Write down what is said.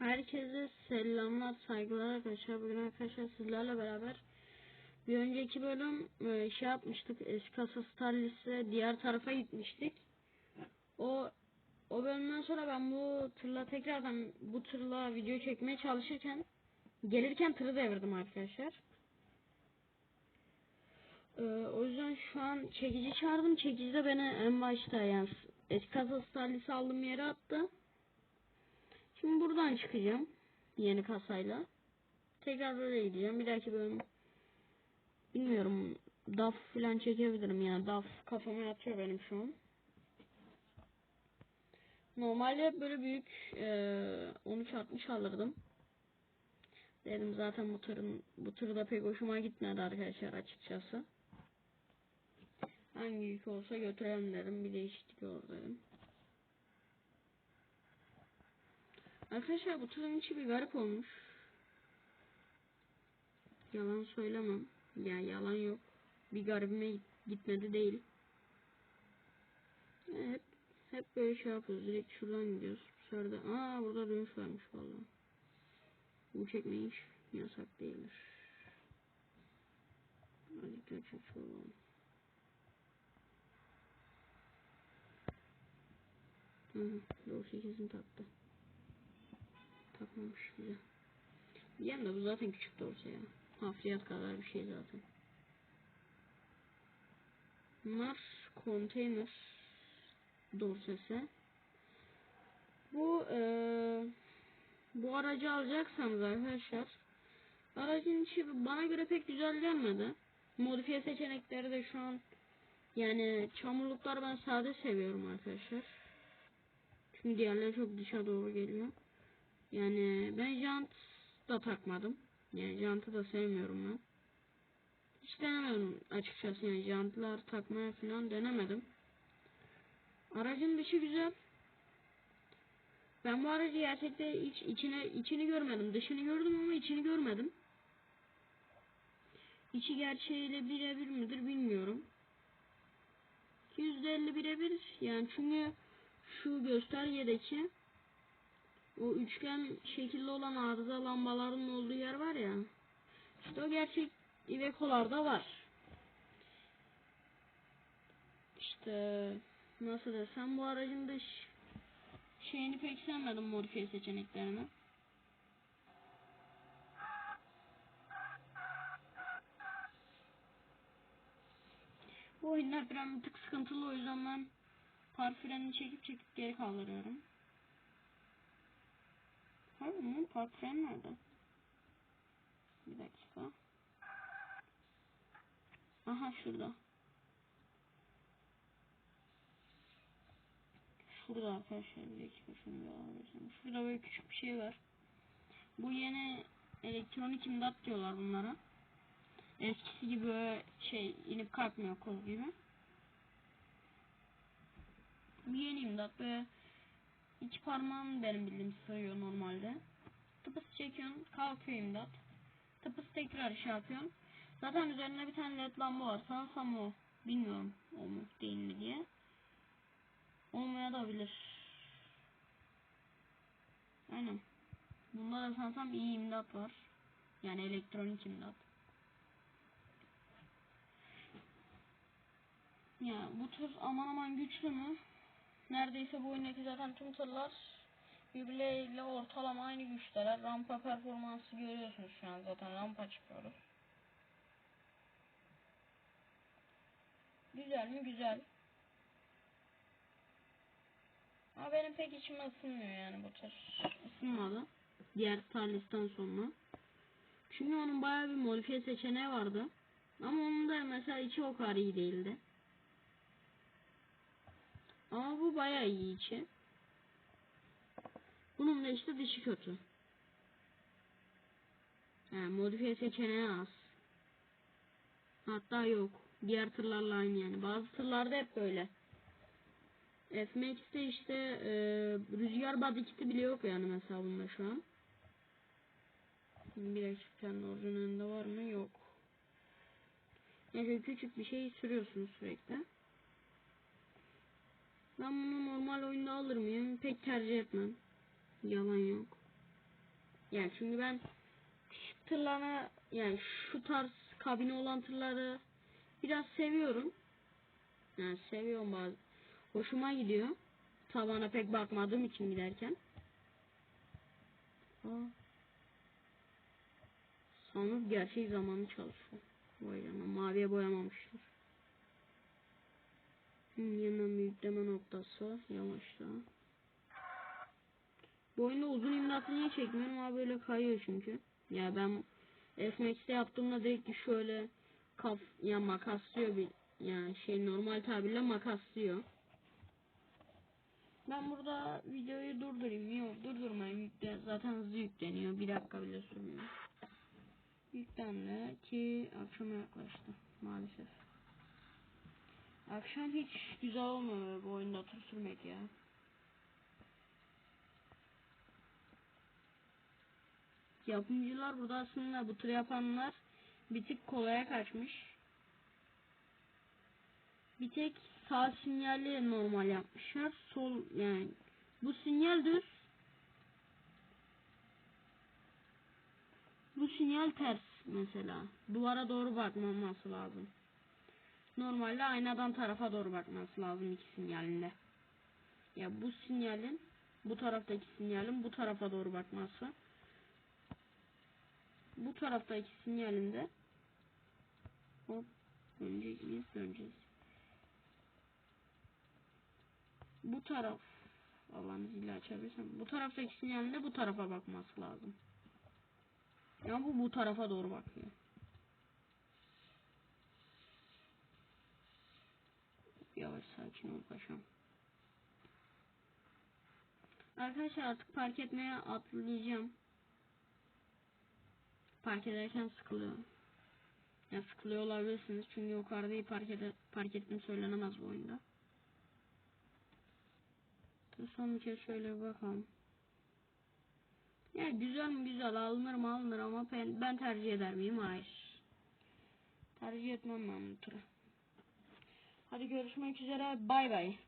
Herkese selamlar, saygılar arkadaşlar. Bugün arkadaşlar sizlerle beraber bir önceki bölüm e, şey yapmıştık. Eski kasa Starlist'e diğer tarafa gitmiştik. O o bölümden sonra ben bu tırla tekrardan bu tırla video çekmeye çalışırken gelirken tırı devirdim arkadaşlar. E, o yüzden şu an çekici çağırdım. Çekici de beni en başta yani eski kasa Starlist'i aldığım yere attı. Şimdi buradan çıkacağım. Yeni kasayla. Tekrar böyle gideceğim. Bir dahaki bölüm bilmiyorum. DAF falan çekebilirim ya. DAF kafama yatıyor benim şu an. Normalde böyle büyük e, 1360 alırdım. Dedim zaten bu turun bu turda pek hoşuma gitmedi arkadaşlar açıkçası. Hangi yük olsa götürelim dedim. Bir değişiklik olur dedim. Arkadaşlar bu turun içi bir garip olmuş. Yalan söylemem. Yani yalan yok. Bir garibime gitmedi değil. Hep hep böyle şey yapıyoruz. Direkt şuradan gidiyoruz. De aa burada dönüş varmış vallahi. Bu çekmeyiş yasak değildir. Hadi kaçın şuradan. Hı, doğru sekizini taktı takmamış bize. Diyem de bu zaten küçük dorsa ya. Hafriyat kadar bir şey zaten. Bunlar konteyner dorsesi. Bu ee, bu aracı alacaksanız arkadaşlar aracın içi bana göre pek güzel gelmedi. Modifiye seçenekleri de şu an yani çamurluklar ben sade seviyorum arkadaşlar. Çünkü diğerleri çok dışa doğru geliyor. Yani ben jant da takmadım. Yani jantı da sevmiyorum ben. Hiç denemedim açıkçası yani jantlar takmaya falan denemedim. Aracın dışı güzel. Ben bu aracı gerçekten hiç içine içini görmedim. Dışını gördüm ama içini görmedim. İçi gerçeğiyle birebir midir bilmiyorum. %50 birebir yani çünkü şu göstergedeki o üçgen şekilli olan arıza lambaların olduğu yer var ya. İşte o gerçek Iveco'larda var. İşte nasıl desem bu aracın dış şeyini pek sevmedim modifiye seçeneklerini. Bu oyunlar biraz bir tık sıkıntılı o yüzden ben park frenini çekip çekip geri kaldırıyorum. Harbi mi? Park fren nerede? Bir dakika. Aha şurada. Şurada arkadaşlar bir dakika şunu. Şurada böyle küçük bir şey var. Bu yeni elektronik imdat diyorlar bunlara. Eskisi gibi şey inip kalkmıyor kol gibi. Bu yeni imdat böyle İki parmağın benim bildiğim sığıyor normalde. Tıpıs çekiyorsun kalkıyor imdat. Tıpıs tekrar şey yapıyorsun. Zaten üzerine bir tane led lamba var. Sanırsam o. Bilmiyorum o mu değil mi diye. Olmaya da. Aynen. Bunda da sanırsam iyi imdat var. Yani elektronik imdat. Ya bu tür aman aman güçlü mü? Neredeyse bu oyundaki zaten tüm tırlar birbirleriyle ortalama aynı güçteler. Rampa performansı görüyorsunuz şu an zaten rampa çıkıyoruz. Güzel mi? Güzel. Ama benim pek içime ısınmıyor yani bu tır. Isınmadı. Diğer Starlist'ten sonra. Çünkü onun bayağı bir modifiye seçeneği vardı. Ama onun da mesela içi o kadar iyi değildi. Ama bu bayağı iyi içi. Bunun da işte dışı kötü. Yani modifiye seçeneği az. Hatta yok. Diğer tırlarla aynı yani. Bazı tırlarda hep böyle. FMX'te işte e, rüzgar body bile yok yani mesela bunda şu an. Bir eksikten orijinalinde var mı? Yok. Neyse küçük bir şey sürüyorsunuz sürekli. Ben bunu normal oyunda alır mıyım? Pek tercih etmem. Yalan yok. Yani çünkü ben tırlara yani şu tarz kabini olan tırları biraz seviyorum. Yani seviyorum bazı. Hoşuma gidiyor. Tabana pek bakmadığım için giderken. Aa. Sanırım gerçek zamanlı çalışıyor. Vay canına maviye boyamamışlar. Bir yükleme noktası. Yavaşla. Bu oyunda uzun imdatı niye çekmiyorum abi böyle kayıyor çünkü. Ya ben FMAX'te yaptığımda direkt şöyle kaf ya makaslıyor bir yani şey normal tabirle makaslıyor. Ben burada videoyu durdurayım. Yok durdurmayayım. Yükle, zaten hızlı yükleniyor. Bir dakika bile sürmüyor. Yüklendi ki akşama yaklaştı maalesef. Akşam hiç güzel olmuyor bu oyunda tur sürmek ya. Yapımcılar burada aslında bu tür yapanlar bir tık kolaya kaçmış. Bir tek sağ sinyali normal yapmışlar. Sol yani bu sinyal düz. Bu sinyal ters mesela. Duvara doğru bakmaması lazım. Normalde aynadan tarafa doğru bakması lazım iki sinyalinde. Ya bu sinyalin bu taraftaki sinyalin bu tarafa doğru bakması. Bu taraftaki sinyalinde hop dönecek miyiz? Döneceğiz. Bu taraf Allah'ın zili açabilirsem. Bu taraftaki sinyalinde bu tarafa bakması lazım. Ya bu bu tarafa doğru bakıyor. Yavaş sakin ol paşam. Arkadaşlar artık park etmeye atlayacağım. Park ederken sıkılıyor. Ya sıkılıyor olabilirsiniz çünkü yukarıda park, ede park ettim söylenemez bu oyunda. Son bir kez şöyle bakalım. Ya güzel mi güzel alınır mı alınır ama ben, ben tercih eder miyim? Hayır. Tercih etmem ben bu turu. Hadi görüşmek üzere bay bay.